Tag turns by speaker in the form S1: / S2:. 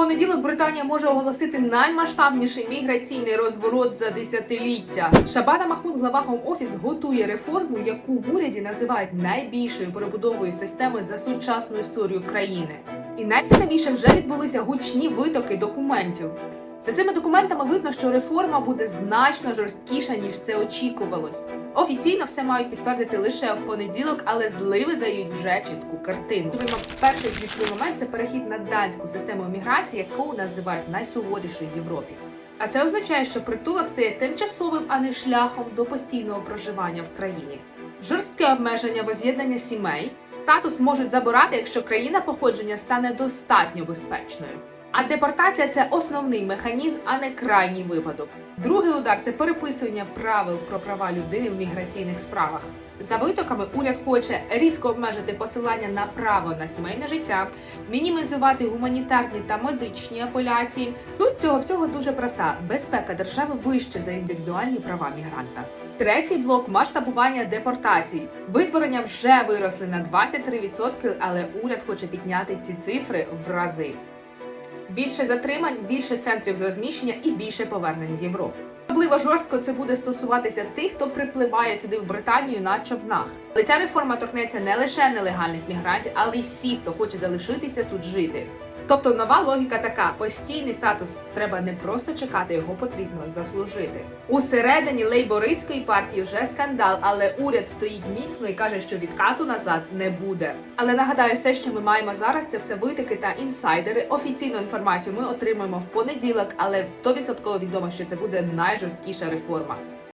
S1: Понеділок Британія може оголосити наймасштабніший міграційний розворот за десятиліття. Шабана Махмуд, глава Home Office, готує реформу, яку в уряді називають найбільшою перебудовою системи за сучасну історію країни. І найцікавіше вже відбулися гучні витоки документів. За цими документами видно, що реформа буде значно жорсткіша ніж це очікувалось. Офіційно все мають підтвердити лише в понеділок, але зливи дають вже чітку картину. Перший ключовий момент це перехід на данську систему міграції, яку називають найсуворішою в Європі. А це означає, що притулок стає тимчасовим, а не шляхом до постійного проживання в країні. Жорстке обмеження воз'єднання сімей. Статус можуть забирати, якщо країна походження стане достатньо безпечною. А депортація це основний механізм, а не крайній випадок. Другий удар це переписування правил про права людини в міграційних справах. За витоками уряд хоче різко обмежити посилання на право на сімейне життя, мінімізувати гуманітарні та медичні апеляції. Суть цього всього дуже проста: безпека держави вище за індивідуальні права мігранта. Третій блок масштабування депортацій. Витворення вже виросли на 23%, але уряд хоче підняти ці цифри в рази. Більше затримань, більше центрів з розміщення і більше повернень в Європу. Особливо жорстко це буде стосуватися тих, хто припливає сюди в Британію на човнах. Але ця реформа торкнеться не лише нелегальних мігрантів, але й всіх, хто хоче залишитися тут жити. Тобто нова логіка така: постійний статус треба не просто чекати, його потрібно заслужити. Усередині лейбористської партії вже скандал, але уряд стоїть міцно і каже, що відкату назад не буде. Але нагадаю, все, що ми маємо зараз, це все витики та інсайдери. Офіційну інформацію ми отримаємо в понеділок, але 100% відомо, що це буде найжорсткіша реформа.